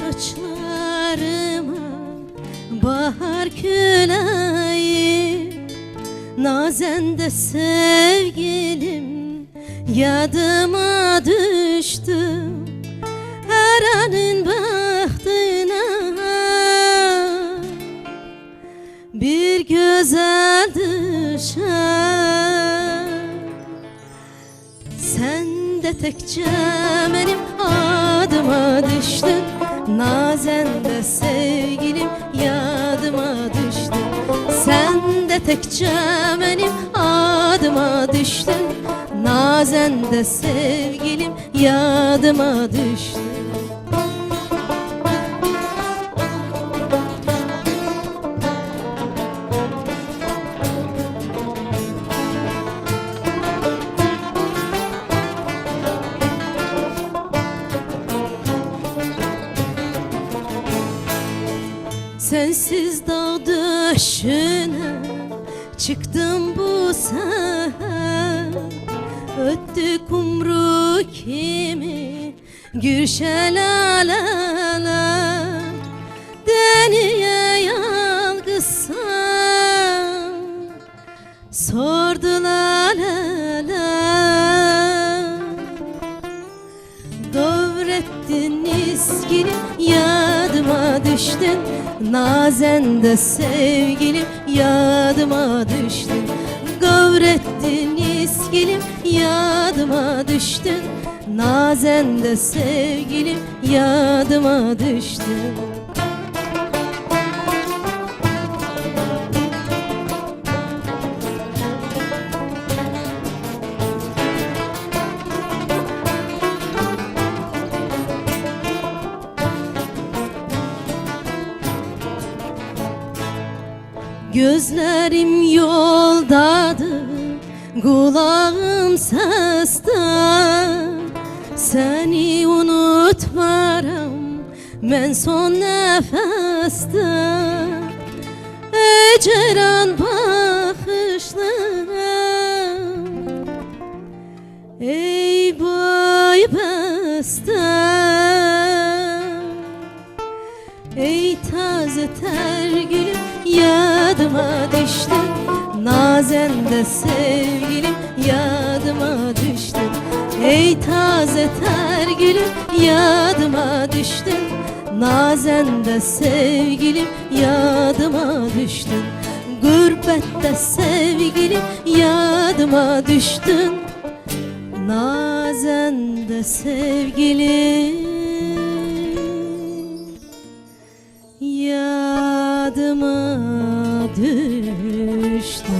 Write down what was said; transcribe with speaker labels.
Speaker 1: saçlarıma bahar küleği Nazen de sevgilim yadıma düştü Her anın bahtına. Bir güzel düşer Sen de tekçe benim adıma düştün Nazen de sevgilim yadıma düştün Sen de tekçe benim adıma düştün Nazen de sevgilim yadıma düştün Sensiz dağ döşüne çıktım bu seher. Öttü kumru kimi gül şelaleler Deniye yalgızsam sordular leler Dövrettin iskilim yadıma düştün Nazen de sevgilim yadıma düştün. Gövrettin iskilim yadıma düştün. Nazen de sevgilim yadıma düştün Gözlerim yoldadır, kulağım seste Seni unutmaram, ben son nefeste. Eceran bakışlı Ey boy beste Ey taze ter gülüm yadıma düştün Nazen de sevgilim yadıma düştün Ey taze ter gülüm yadıma düştün Nazen de sevgilim yadıma düştün Gurbette sevgilim yadıma düştün Nazen de sevgilim yadıma düştün düştüm